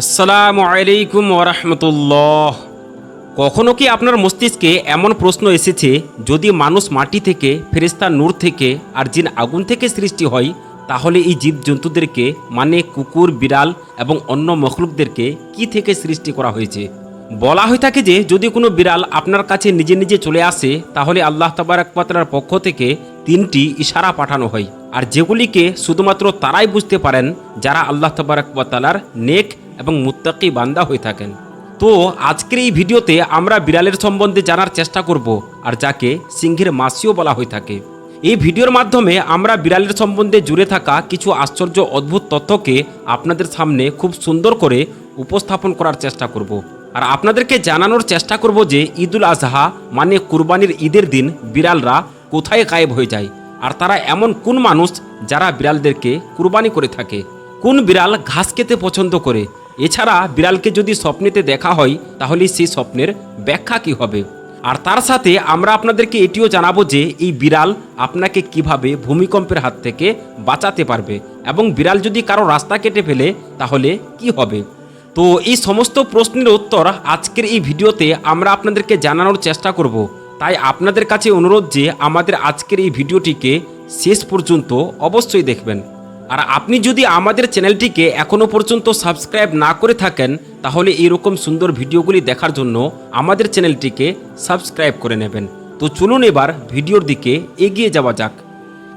আসসালামু আলাইকুম ওরহমতুল্লাহ কখনো কি আপনার মস্তিষ্কে এমন প্রশ্ন এসেছে, যদি মানুষ মাটি থেকে ফেরেস্তা নূর থেকে আর জিন আগুন থেকে সৃষ্টি হয়, তাহলে এই জীবজন্তুদেরকে মানে কুকুর, বিড়াল এবং অন্য মখলুকদেরকে কি থেকে সৃষ্টি করা হয়েছে? বলা হয়ে থাকে যে, যদি কোনো বিড়াল আপনার কাছে নিজে নিজে চলে আসে, তাহলে আল্লাহ তাবারাকার পক্ষ থেকে তিনটি ইশারা পাঠানো হয়। আর যেগুলিকে শুধুমাত্র তারাই বুঝতে পারেন, যারা আল্লাহ তাবারাকালার নেক এবং মুত্তাকি বান্দা হয়ে থাকেন। তো আজকের এই ভিডিওতে আমরা বিড়ালের সম্বন্ধে জানার চেষ্টা করব আর যাকে সিংহের মাসিও বলা হয়ে থাকে। এই ভিডিওর মাধ্যমে আমরা বিড়ালের সম্বন্ধে জুড়ে থাকা কিছু আশ্চর্য অদ্ভুত তথ্যকে আপনাদের সামনে খুব সুন্দর করে উপস্থাপন করার চেষ্টা করব। আর আপনাদেরকে জানানোর চেষ্টা করব যে ঈদুল আজহা মানে কুরবানির ঈদের দিন বিড়ালরা কোথায় গায়েব হয়ে যায় আর তারা এমন কোন মানুষ যারা বিড়ালদেরকে কুরবানি করে থাকে? কোন বিড়াল ঘাস খেতে পছন্দ করে? এছাড়া বিড়ালকে যদি স্বপ্নেতে দেখা হয়, তাহলে সেই স্বপ্নের ব্যাখ্যা কি হবে? আর তার সাথে আমরা আপনাদেরকে এটিও জানাব যে এই বিড়াল আপনাকে কীভাবে ভূমিকম্পের হাত থেকে বাঁচাতে পারবে এবং বিড়াল যদি কারও রাস্তা কেটে ফেলে, তাহলে কি হবে? তো এই সমস্ত প্রশ্নের উত্তর আজকের এই ভিডিওতে আমরা আপনাদেরকে জানানোর চেষ্টা করব। তাই আপনাদের কাছে অনুরোধ যে আমাদের আজকের এই ভিডিওটিকে শেষ পর্যন্ত অবশ্যই দেখবেন। আর আপনি যদি আমাদের চ্যানেলটিকে এখনও পর্যন্ত সাবস্ক্রাইব না করে থাকেন, তাহলে এইরকম সুন্দর ভিডিওগুলি দেখার জন্য আমাদের চ্যানেলটিকে সাবস্ক্রাইব করে নেবেন। তো চলুন এবার ভিডিওর দিকে এগিয়ে যাওয়া যাক।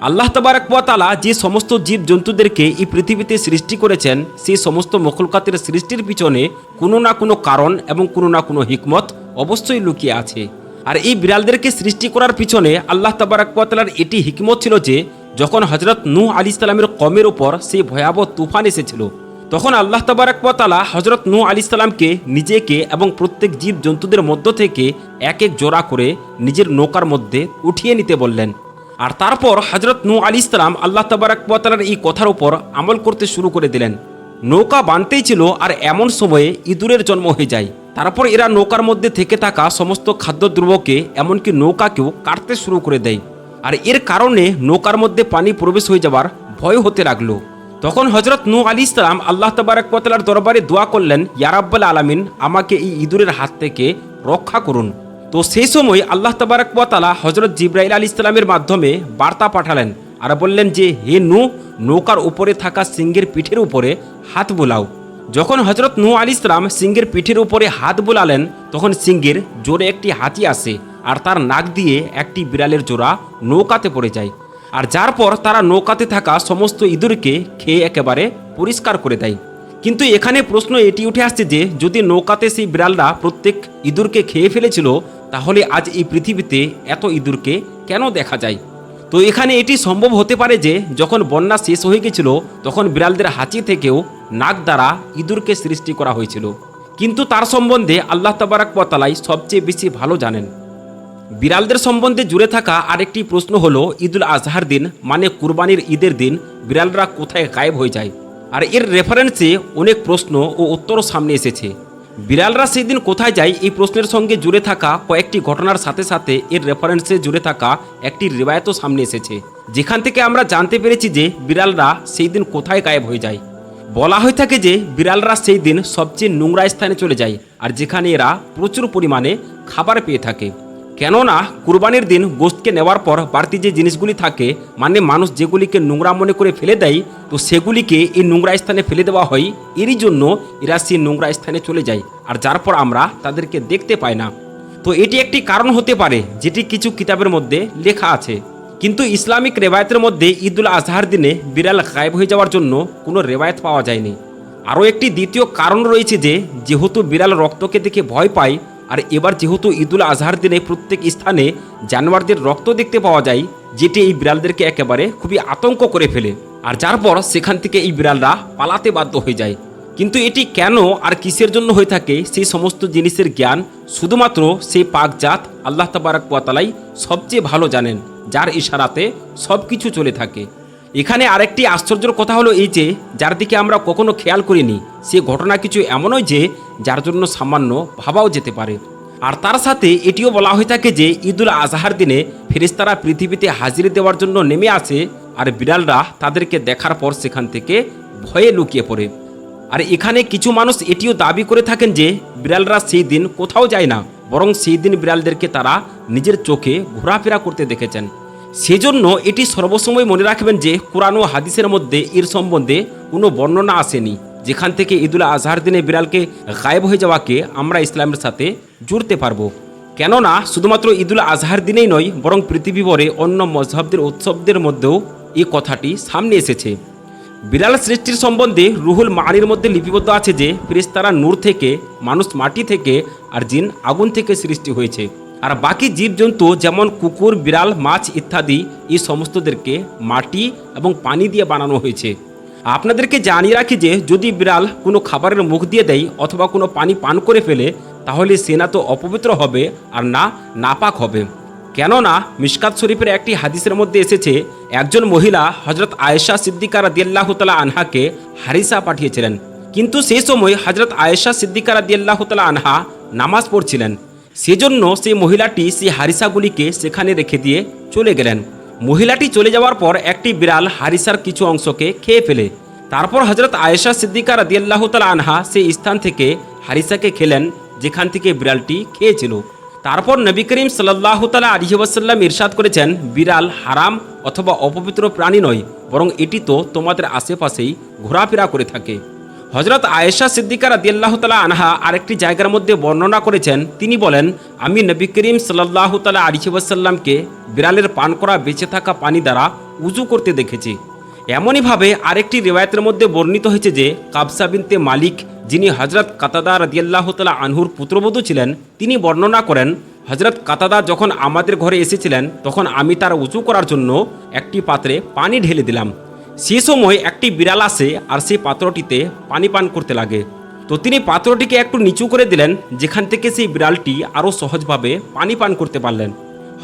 আল্লাহ তাবারাকালা যে সমস্ত জীব জন্তুদেরকে এই পৃথিবীতে সৃষ্টি করেছেন, সেই সমস্ত মখলকাতের সৃষ্টির পিছনে কোনো না কোনো কারণ এবং কোনো না কোনো হিকমত অবশ্যই লুকিয়ে আছে। আর এই বিড়ালদেরকে সৃষ্টি করার পিছনে আল্লাহ তাবারাকালার এটি হিকমত ছিল যে যখন হজরত নূহ আলী ইসলামের কমের ওপর সেই ভয়াবহ তুফান এসেছিল, তখন আল্লাহ তাবারাকালা হজরত নূহ আলী ইসলামকে নিজেকে এবং প্রত্যেক জীব জন্তুদের মধ্য থেকে এক এক জোড়া করে নিজের নৌকার মধ্যে উঠিয়ে নিতে বললেন। আর তারপর হজরত নূ আলী ইসলাম আল্লাহ তাবারাকালার এই কথার উপর আমল করতে শুরু করে দিলেন। নৌকা বানতেই ছিল আর এমন সময়ে ইঁদুরের জন্ম হয়ে যায়। তারপর এরা নৌকার মধ্যে থেকে থাকা সমস্ত খাদ্যদ্রব্যকে, এমনকি নৌকাকেও কাটতে শুরু করে দেয়। আর এর কারণে নৌকার মধ্যে পানি প্রবেশ হয়ে যাবার ভয় হতে লাগল। তখন হজরত নূ আলী ইসলাম আল্লাহ তাবারাকালার দরবারে দোয়া করলেন ইয়ারাব্বাল আলামিন, আমাকে এই ইঁদুরের হাত থেকে রক্ষা করুন। তো সেই সময় আল্লাহ তাবারাকালা হজরত জিব্রাইল আলী ইসলামের মাধ্যমে বার্তা পাঠালেন আর বললেন যে, হে নু নৌকার উপরে থাকা সিংহের পিঠের উপরে হাত বোলাও। যখন হজরত নূ আলী ইসলাম সিংহের পিঠের উপরে হাত বোলালেন, তখন সিংহের জোরে একটি হাতি আসে। আর তার নাক দিয়ে একটি বিড়ালের জোড়া নৌকাতে পড়ে যায়। আর যার পর তারা নৌকাতে থাকা সমস্ত ইঁদুরকে খেয়ে একেবারে পরিষ্কার করে দেয়। কিন্তু এখানে প্রশ্ন এটি উঠে আসছে যে, যদি নৌকাতে সেই বিড়ালরা প্রত্যেক ইঁদুরকে খেয়ে ফেলেছিল, তাহলে আজ এই পৃথিবীতে এত ইঁদুরকে কেন দেখা যায়? তো এখানে এটি সম্ভব হতে পারে যে, যখন বন্যা শেষ হয়ে গেছিল, তখন বিড়ালদের হাঁচি থেকেও নাক দ্বারা ইঁদুরকে সৃষ্টি করা হয়েছিল। কিন্তু তার সম্বন্ধে আল্লাহ তাবারাকালাই সবচেয়ে বেশি ভালো জানেন। বিড়ালদের সম্বন্ধে জুড়ে থাকা আরেকটি প্রশ্ন হলো, ঈদুল আজহার দিন মানে কুরবানির ঈদের দিন বিড়ালরা কোথায় গায়েব হয়ে যায়? আর এর রেফারেন্সে অনেক প্রশ্ন ও উত্তরও সামনে এসেছে। বিড়ালরা সেই দিন কোথায় যায় এই প্রশ্নের সঙ্গে জুড়ে থাকা কয়েকটি ঘটনার সাথে সাথে এর রেফারেন্সে জুড়ে থাকা একটি রেবায়তও সামনে এসেছে। যেখান থেকে আমরা জানতে পেরেছি যে বিড়ালরা সেই দিন কোথায় গায়েব হয়ে যায়। বলা হয়ে থাকে যে বিড়ালরা সেই দিন সবচেয়ে নোংরা স্থানে চলে যায়, আর যেখানে এরা প্রচুর পরিমাণে খাবার পেয়ে থাকে। কেননা কুরবানির দিন গোস্তকে নেওয়ার পর বাড়তি যে জিনিসগুলি থাকে মানে মানুষ যেগুলিকে নোংরা মনে করে ফেলে দেয়, তো সেগুলিকে এই নোংরা স্থানে ফেলে দেওয়া হয়। এরই জন্য এরা সেই নোংরা স্থানে চলে যায়, আর যার পর আমরা তাদেরকে দেখতে পাই না। তো এটি একটি কারণ হতে পারে, যেটি কিছু কিতাবের মধ্যে লেখা আছে। কিন্তু ইসলামিক রেবায়তের মধ্যে ঈদুল আজহার দিনে বিড়াল গায়েব হয়ে যাওয়ার জন্য কোনো রেবায়ত পাওয়া যায়নি। আরও একটি দ্বিতীয় কারণ রয়েছে যে, যেহেতু বিড়াল রক্তকে দেখে ভয় পায় আর এবার যেহেতু ঈদুল আজহার দিনে প্রত্যেক স্থানে জানোয়ারদের রক্ত দেখতে পাওয়া যায়, যেটি এই বিড়ালদেরকে একেবারে খুবই আতঙ্ক করে ফেলে। আর যার পর সেখান থেকে এই বিড়ালরা পালাতে বাধ্য হয়ে যায়। কিন্তু এটি কেন আর কিসের জন্য হয়ে থাকে, সেই সমস্ত জিনিসের জ্ঞান শুধুমাত্র সেই পাকজাত আল্লাহ তাবারাকালাই সবচেয়ে ভালো জানেন, যার ইশারাতে সব কিছু চলে থাকে। এখানে আরেকটি আশ্চর্যের কথা হলো এই যে, যার দিকে আমরা কখনো খেয়াল করিনি, সে ঘটনা কিছু এমনই যে, যার জন্য সামান্য ভাবাও যেতে পারে। আর তার সাথে এটিও বলা হয়ে থাকে যে, ঈদুল আজহার দিনে ফেরিস্তারা পৃথিবীতে হাজির দেওয়ার জন্য নেমে আসে আর বিড়ালরা তাদেরকে দেখার পর সেখান থেকে ভয়ে লুকিয়ে পড়ে। আর এখানে কিছু মানুষ এটিও দাবি করে থাকেন যে, বিড়ালরা সেই দিন কোথাও যায় না, বরং সেই দিন বিড়ালদেরকে তারা নিজের চোখে ঘোরাফেরা করতে দেখেছেন। সেজন্য এটি সর্বসময় মনে রাখবেন যে কোরআন ও হাদিসের মধ্যে এর সম্বন্ধে কোনো বর্ণনা আসেনি। যেখান থেকে ঈদুল আজহার দিনে বিড়ালকে গায়েব হয়ে যাওয়াকে আমরা ইসলামের সাথে জুড়তে পারব। কেননা শুধুমাত্র ঈদুল আজহার দিনেই নয়, বরং পৃথিবী ভরে অন্য মজহাবদের উৎসবদের মধ্যেও এই কথাটি সামনে এসেছে। বিড়াল সৃষ্টির সম্বন্ধে রুহুল মানির মধ্যে লিপিবদ্ধ আছে যে, ফেরেশতারা নূর থেকে, মানুষ মাটি থেকে আর জিন আগুন থেকে সৃষ্টি হয়েছে। আর বাকি জীবজন্তু যেমন কুকুর, বিড়াল, মাছ ইত্যাদি, এই সমস্তদেরকে মাটি এবং পানি দিয়ে বানানো হয়েছে। আপনাদেরকে জানিয়ে রাখি যে, যদি বিড়াল কোনো খাবারের মুখ দিয়ে দেয় অথবা কোনো পানি পান করে ফেলে, তাহলে সে না তো অপবিত্র হবে আর না নাপাক হবে। কেননা, মিশকাত শরীফের একটি হাদিসের মধ্যে এসেছে, একজন মহিলা হজরত আয়েশা সিদ্দিকা রাদিয়াল্লাহু তাআলা আনহাকে হারিসা পাঠিয়েছিলেন। কিন্তু সেই সময় হজরত আয়েশা সিদ্দিকা রাদিয়াল্লাহু তাআলা আনহা নামাজ পড়ছিলেন। সেজন্য সেই মহিলাটি সেই হারিসাগুলিকে সেখানে রেখে দিয়ে চলে গেলেন। মহিলাটি চলে যাওয়ার পর একটি বিড়াল হারিসার কিছু অংশকে খেয়ে ফেলে। তারপর হজরত আয়েশা সিদ্দিকা রাদিয়াল্লাহু তাআলা আনহা সেই স্থান থেকে হারিসাকে খেলেন, যেখান থেকে বিড়ালটি খেয়েছিল। তারপর নবী করিম সাল্লাহ তালা আলহিবাসাল্লাম ইরশাদ করেছেন, বিড়াল হারাম অথবা অপবিত্র প্রাণী নয়, বরং এটি তো তোমাদের আশেপাশেই ঘোরাফেরা করে থাকে। হজরত আয়েশা সিদ্দিকা রাদিয়াল্লাহ তালা আনহা আরেকটি জায়গার মধ্যে বর্ণনা করেছেন। তিনি বলেন, আমি নবী করিম সাল্লাহ তালা আলহিবাসাল্লামকে বিড়ালের পান করা বেঁচে থাকা পানি দ্বারা উজু করতে দেখেছি। এমনইভাবে আরেকটি রেওয়ায়তের মধ্যে বর্ণিত হয়েছে যে, কাবসা বিনতে মালিক, যিনি হজরত কাতাদা রাদিয়াল্লাহ তালা আনহুর পুত্রবধূ ছিলেন, তিনি বর্ণনা করেন হজরত কাতাদা যখন আমাদের ঘরে এসেছিলেন, তখন আমি তার উঁচু করার জন্য একটি পাত্রে পানি ঢেলে দিলাম। সে সময় একটি বিড়াল আসে আর সেই পাত্রটিতে পানি পান করতে লাগে। তো তিনি পাত্রটিকে একটু নিচু করে দিলেন, যেখান থেকে সেই বিড়ালটি আরও সহজভাবে পানি পান করতে পারলেন।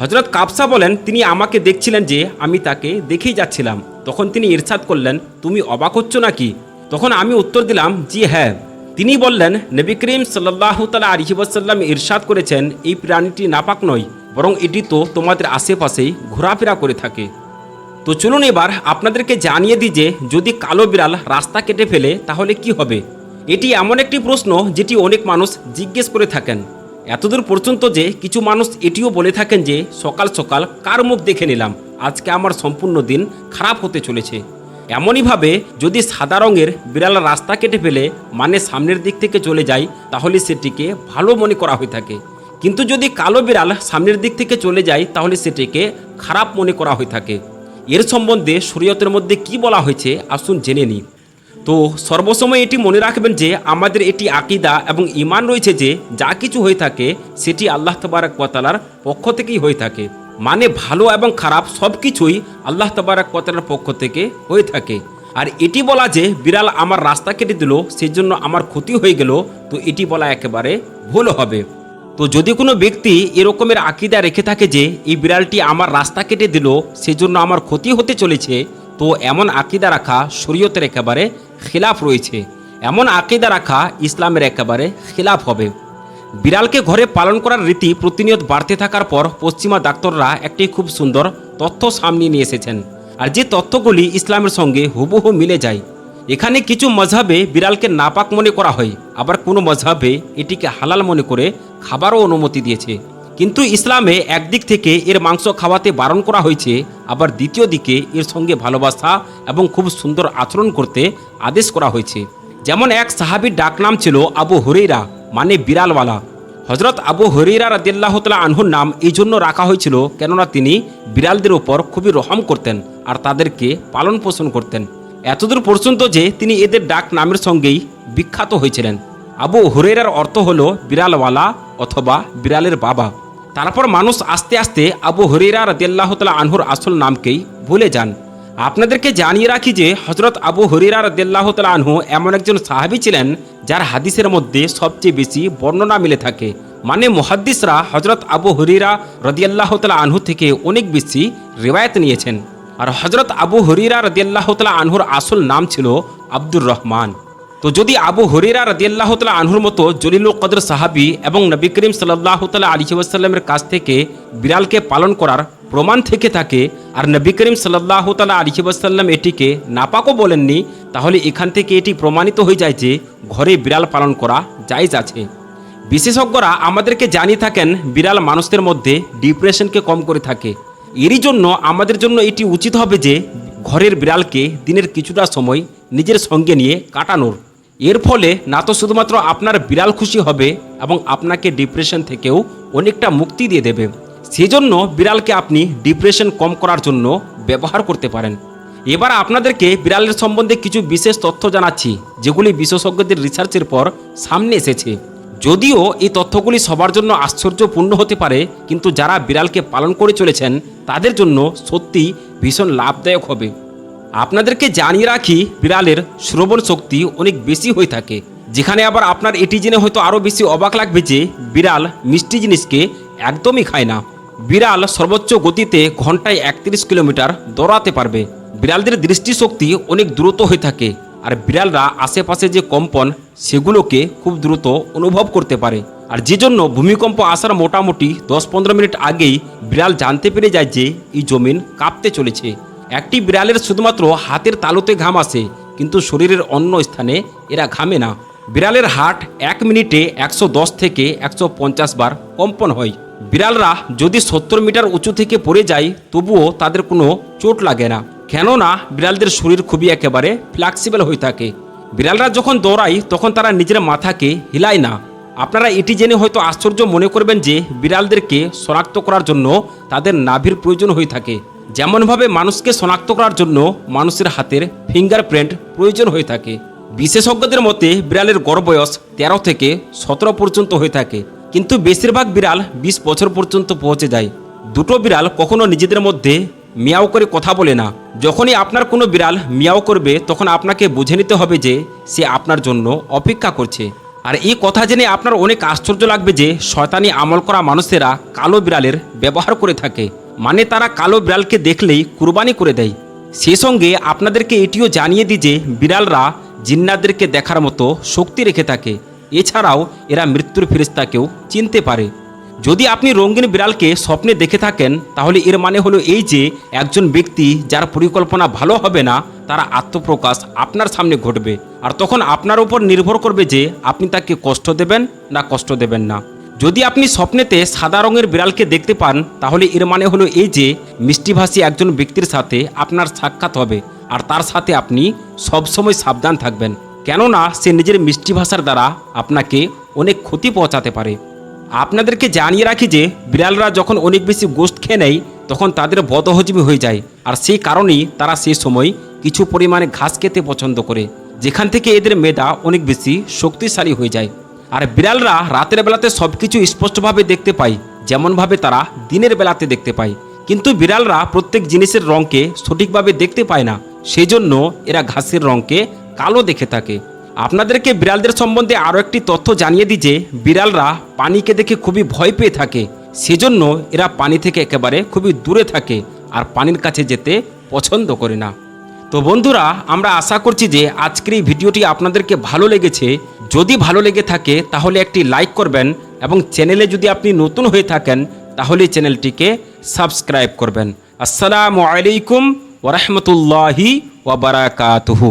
হজরত কাবসা বলেন, তিনি আমাকে দেখছিলেন যে আমি তাকে দেখেই যাচ্ছিলাম। তখন তিনি ইরশাদ করলেন, তুমি অবাক হচ্ছ নাকি? তখন আমি উত্তর দিলাম, জি হ্যাঁ। তিনি বললেন, নবী করিম সাল্লাহ তালা আলহিবাসাল্লাম ইরশাদ করেছেন, এই প্রাণীটি নাপাক নয়, বরং এটি তো তোমাদের আশেপাশেই ঘোরাফেরা করে থাকে। তো চলুন এবার আপনাদেরকে জানিয়ে দিই যে যদি কালো বিড়াল রাস্তা কেটে ফেলে, তাহলে কি হবে? এটি এমন একটি প্রশ্ন যেটি অনেক মানুষ জিজ্ঞেস করে থাকেন। এতদূর পর্যন্ত যে কিছু মানুষ এটিও বলে থাকেন যে, সকাল সকাল কার মুখ দেখে নিলাম? আজকে আমার সম্পূর্ণ দিন খারাপ হতে চলেছে। এমনইভাবে যদি সাদা রঙের বিড়াল রাস্তা কেটে ফেলে মানে সামনের দিক থেকে চলে যায়, তাহলে সেটিকে ভালো মনে করা হয়ে থাকে। কিন্তু যদি কালো বিড়াল সামনের দিক থেকে চলে যায়, তাহলে সেটিকে খারাপ মনে করা হয়ে থাকে। এর সম্বন্ধে শরীয়তের মধ্যে কি বলা হয়েছে, আসুন জেনে নিই। তো সর্বসময় এটি মনে রাখবেন যে, আমাদের এটি আকিদা এবং ইমান রয়েছে যে, যা কিছু হয়ে থাকে, সেটি আল্লাহ তবারক ওয়াতালার পক্ষ থেকেই হয়ে থাকে। মানে ভালো এবং খারাপ সব কিছুই আল্লাহ তবারক ওয়াতালার পক্ষ থেকে হয়ে থাকে। আর এটি বলা যে, বিড়াল আমার রাস্তা কেটে দিল, সেজন্য আমার ক্ষতি হয়ে গেল, তো এটি বলা একেবারে ভুল হবে। তো যদি কোনো ব্যক্তি এরকমের আকিদা রেখে থাকে যে, এই বিড়ালটি আমার রাস্তা কেটে দিল, সেজন্য আমার ক্ষতি হতে চলেছে, তো এমন আকিদা রাখা শরীয়তের একেবারে খিলাফ রয়েছে। এমন আকিদা রাখা ইসলামের একেবারে খিলাফ হবে। বিড়ালকে ঘরে পালন করার রীতি প্রতিনিয়ত বাড়তে থাকার পর পশ্চিমা ডাক্তাররা একটি খুব সুন্দর তথ্য সামনে নিয়ে এসেছেন। আর যে তথ্যগুলি ইসলামের সঙ্গে হুবহু মিলে যায়। এখানে কিছু মজহাবে বিড়ালকে নাপাক মনে করা হয়, আবার কোনো মজহাবে এটিকে হালাল মনে করে খাবারও অনুমতি দিয়েছে। কিন্তু ইসলামে একদিক থেকে এর মাংস খাওয়াতে বারণ করা হয়েছে, আবার দ্বিতীয় দিকে এর সঙ্গে ভালোবাসা এবং খুব সুন্দর আচরণ করতে আদেশ করা হয়েছে। যেমন এক সাহাবির ডাকনাম ছিল আবু হরেইরা মানে বিড়ালওয়ালা। হজরত আবু হরিরা রাদিল্লাহ তালা আনহুর নাম এই জন্য রাখা হয়েছিল কেননা তিনি বিড়ালদের ওপর খুবই রহম করতেন আর তাদেরকে পালন পোষণ করতেন। এতদূর পর্যন্ত যে তিনি এদের ডাক নামের সঙ্গেই বিখ্যাত হয়েছিলেন। আবু হুরেরার অর্থ হলো বিড়ালওয়ালা অথবা বিড়ালের বাবা। তারপর মানুষ আস্তে আস্তে আবু হরিরা রাদিয়াল্লাহ তালা আনহুর আসল নামকেই ভুলে যান। আপনাদেরকে জানিয়ে রাখি যে হজরত আবু হরিরা রদাল্লাহ তালা আনহু এমন একজন সাহাবি ছিলেন যার হাদিসের মধ্যে সবচেয়ে বেশি বর্ণনা মিলে থাকে। মানে মুহাদ্দিসরা হজরত আবু হরিরা রদিয়াল্লাহ আনহু থেকে অনেক বেশি রেওয়ায়ত নিয়েছেন। আর হজরত আবু হরিরা রদিয়াল্লাহ তালা আনহুর আসল নাম ছিল আব্দুর রহমান। তো যদি আবু হরিরা রদিয়াল্লাহ তালা আনহুর মতো জলিলুল কদর সাহাবি এবং নবী করিম সাল্লাহ তালা আলী ওয়াসাল্লামের কাছ থেকে বিড়ালকে পালন করার প্রমাণ থেকে থাকে আর নবী করিম সাল্লাহ তালা আলী ওয়াসাল্লাম এটিকে নাপাকও বলেননি, তাহলে এখান থেকে এটি প্রমাণিত হয়ে যায় যে ঘরে বিড়াল পালন করা জায়জ আছে। বিশেষজ্ঞরা আমাদেরকে জানিয়ে থাকেন, বিড়াল মানুষদের মধ্যে ডিপ্রেশনকে কম করে থাকে। এরই জন্য আমাদের জন্য এটি উচিত হবে যে ঘরের বিড়ালকে দিনের কিছুটা সময় নিজের সঙ্গে নিয়ে কাটানোর। এর ফলে না তো শুধুমাত্র আপনার বিড়াল খুশি হবে এবং আপনাকে ডিপ্রেশন থেকেও অনেকটা মুক্তি দিয়ে দেবে। সেজন্য বিড়ালকে আপনি ডিপ্রেশন কম করার জন্য ব্যবহার করতে পারেন। এবার আপনাদেরকে বিড়ালের সম্বন্ধে কিছু বিশেষ তথ্য জানাচ্ছি, যেগুলি বিশেষজ্ঞদের রিসার্চের পর সামনে এসেছে। যদিও এই তথ্যগুলি সবার জন্য আশ্চর্যপূর্ণ হতে পারে, কিন্তু যারা বিড়ালকে পালন করে চলেছেন, তাদের জন্য সত্যি ভীষণ লাভদায়ক হবে। আপনাদেরকে জানিয়ে রাখি, বিড়ালের শ্রবণ শক্তি অনেক বেশি হয়ে থাকে, যেখানে আবার আপনার এটি জেনে হয়তো আরও বেশি অবাক লাগবে যে বিড়াল মিষ্টি জিনিসকে একদমই খায় না। বিড়াল সর্বোচ্চ গতিতে ঘন্টায় একত্রিশ কিলোমিটার দৌড়াতে পারবে। বিড়ালদের দৃষ্টিশক্তি অনেক দ্রুত হয়ে থাকে, আর বিড়ালরা আশেপাশে যে কম্পন, সেগুলোকে খুব দ্রুত অনুভব করতে পারে। আর যে জন্য ভূমিকম্প আসার মোটামুটি দশ পনেরো মিনিট আগেই বিড়াল জানতে পেরে যায় যে এই জমিন কাঁপতে চলেছে। একটি বিড়ালের শুধুমাত্র হাতের তালুতে ঘাম আসে কিন্তু শরীরের অন্য স্থানে এরা ঘামে না। বিড়ালের হার্ট এক মিনিটে একশো দশ থেকে একশো পঞ্চাশ বার কম্পন হয়। বিড়ালরা যদি সত্তর মিটার উঁচু থেকে পড়ে যায়, তবুও তাদের কোনো চোট লাগে না। কেননা, বিড়ালদের শরীর খুবই একেবারে ফ্লেক্সিবল হয়ে থাকে। বিড়ালরা যখন দৌড়ায়, তখন তারা নিজের মাথাকে হিলায় না। আপনারা এটি জেনে হয়তো আশ্চর্য মনে করবেন যে, বিড়ালদেরকে শনাক্ত করার জন্য তাদের নাভির প্রয়োজন হয়ে থাকে। যেমনভাবে মানুষকে শনাক্ত করার জন্য মানুষের হাতের ফিঙ্গারপ্রিন্ট প্রয়োজন হয়ে থাকে, বিশেষজ্ঞদের মতে বিড়ালের গড় বয়স তেরো থেকে সতেরো পর্যন্ত হয়ে থাকে, কিন্তু বেশিরভাগ বিড়াল বিশ বছর পর্যন্ত পৌঁছে যায়। দুটো বিড়াল কখনো নিজেদের মধ্যে মিয়াও করে কথা বলে না। যখনই আপনার কোনো বিড়াল মিয়াও করবে, তখন আপনাকে বুঝে নিতে হবে যে সে আপনার জন্য অপেক্ষা করছে। আর এই কথা জেনে আপনার অনেক আশ্চর্য লাগবে যে শয়তানি আমল করা মানুষেরা কালো বিড়ালের ব্যবহার করে থাকে। মানে তারা কালো বিড়ালকে দেখলেই কুরবানি করে দেয়। সে সঙ্গে আপনাদেরকে এটিও জানিয়ে দিই যে বিড়ালরা জিন্নাদেরকে দেখার মতো শক্তি রেখে থাকে। এছাড়াও এরা মৃত্যুর ফিরিস্তাকেও চিনতে পারে। যদি আপনি রঙিন বিড়ালকে স্বপ্নে দেখে থাকেন, তাহলে এর মানে হলো এই যে একজন ব্যক্তি যার পরিকল্পনা ভালো হবে না, তারা আত্মপ্রকাশ আপনার সামনে ঘটবে। আর তখন আপনার উপর নির্ভর করবে যে আপনি তাকে কষ্ট দেবেন না কষ্ট দেবেন না। যদি আপনি স্বপ্নেতে সাদা রঙের বিড়ালকে দেখতে পান, তাহলে এর মানে হলো এই যে মিষ্টিভাষী একজন ব্যক্তির সাথে আপনার সাক্ষাৎ হবে, আর তার সাথে আপনি সবসময় সাবধান থাকবেন। কেননা সে নিজের মিষ্টি ভাষার দ্বারা আপনাকে অনেক ক্ষতি পৌঁছাতে পারে। আপনাদেরকে জানিয়ে রাখি যে, বিড়ালরা যখন অনেক বেশি গোস্ত খেয়ে নেয়, তখন তাদের বদহজমি হয়ে যায়। আর সেই কারণেই তারা সেই সময় কিছু পরিমাণে ঘাস খেতে পছন্দ করে, যেখান থেকে এদের মেধা অনেক বেশি শক্তিশালী হয়ে যায়। আর বিড়ালরা রাতের বেলাতে সব কিছু স্পষ্টভাবে দেখতে পায়, যেমনভাবে তারা দিনের বেলাতে দেখতে পায়। কিন্তু বিড়ালরা প্রত্যেক জিনিসের রঙকে সঠিকভাবে দেখতে পায় না সেই জন্য এরা ঘাসের রঙকে কালো দেখে থাকে। আপনাদেরকে বিড়ালদের সম্বন্ধে আরও একটি তথ্য জানিয়ে দিই যে, বিড়ালরা পানিকে দেখে খুবই ভয় পেয়ে থাকে। সেজন্য এরা পানি থেকে একেবারে খুবই দূরে থাকে আর পানির কাছে যেতে পছন্দ করে না। তো বন্ধুরা, আমরা আশা করছি যে আজকের এই ভিডিওটি আপনাদেরকে ভালো লেগেছে। যদি ভালো লেগে থাকে, তাহলে একটি লাইক করবেন এবং চ্যানেলে যদি আপনি নতুন হয়ে থাকেন, তাহলে চ্যানেলটিকে সাবস্ক্রাইব করবেন। আসসালামু আলাইকুম ওরহমতুল্লাহি ওবরাকাতুহু